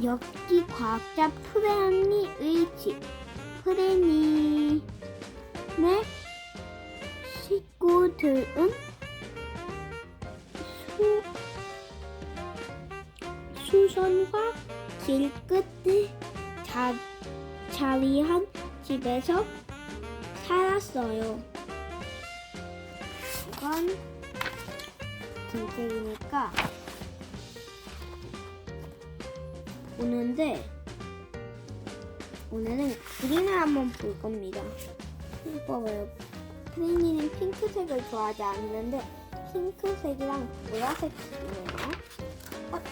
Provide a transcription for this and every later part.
엽기 과학자 프레니의 집. 프레니의 식구들은 수, 수선화 길 끝에 자, 자리한 집에서 살았어요. 이건 진책이니까 오는데 오늘은 그림을 한번 볼 겁니다. 이거 봐요. 프린이는 핑크색을 좋아하지 않는데 핑크색이랑 보라색이 있네요. 어,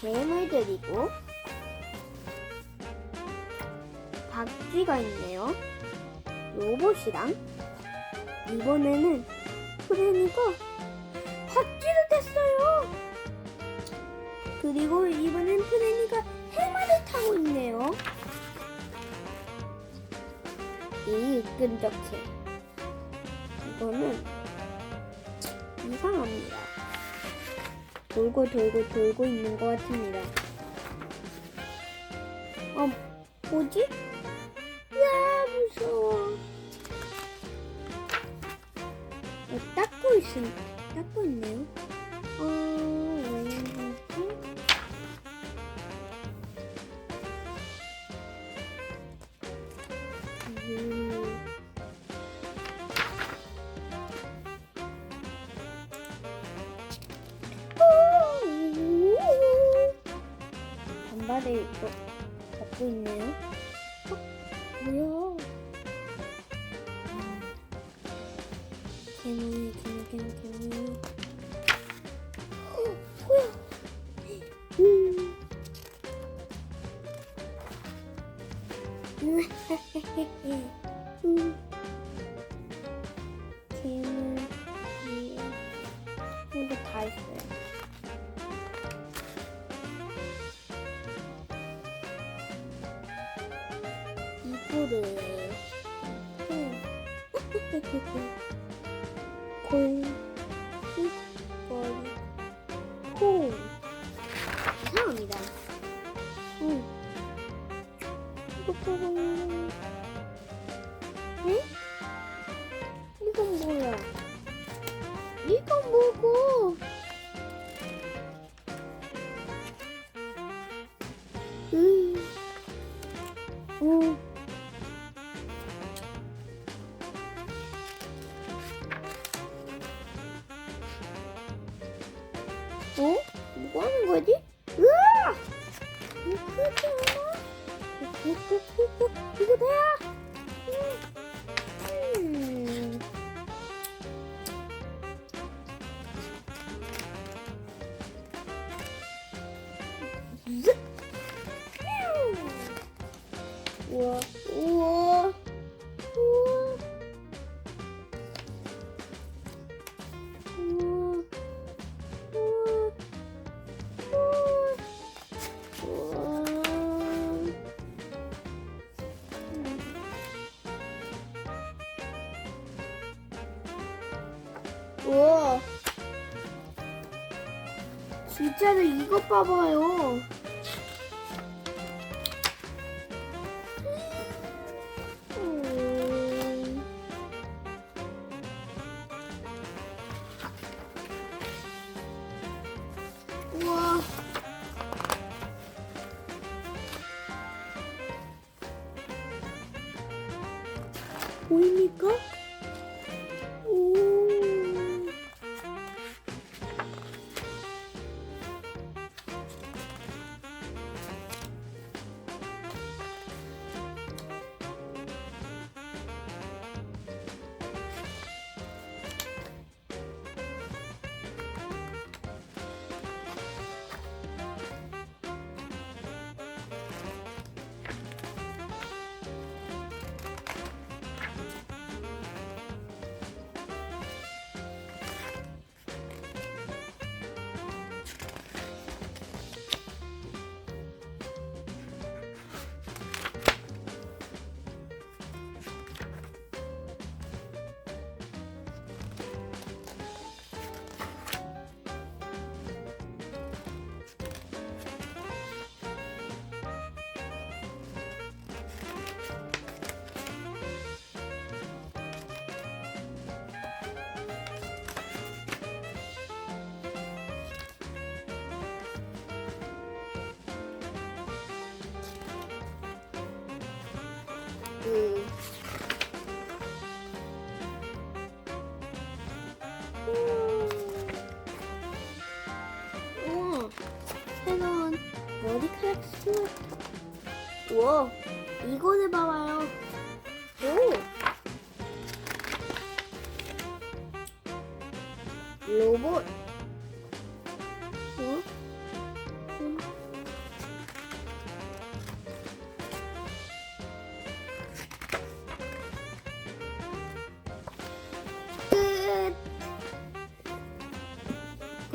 괴물들이고 박쥐가 있네요. 로봇이랑 이번에는 프린이가 박쥐를 됐어요. 그리고 이번엔 프레니가 해마를 타고 있네요. 이 끈적해. 이거는 이상합니다. 돌고 돌고 돌고 있는 것 같습니다. 어, 뭐지? 야, 무서워. 어, 닦고 있, 닦고 있네요. 어, 단발을 또 갖고 있네요. 어? 뭐야? 개미, 개미, 개미. 어, 뭐야? 음. 음. 개미, 개 이거 다 있어요. 음. 골, 골, 콩 이상합니다. 응. 보고 응? 이건 뭐야? 이건 뭐고? 음. 오. 뭐 하는 거지? 으아! 이거 다야! 음. 우와, 진짜로 이것 봐봐요. 음. 보입니까? 음. 우와, 새로운 머리카락 스마트. 우와, 이거를 봐봐요. 오. 로봇. 어?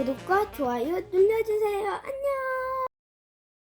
구독과 좋아요 눌러주세요. 안녕.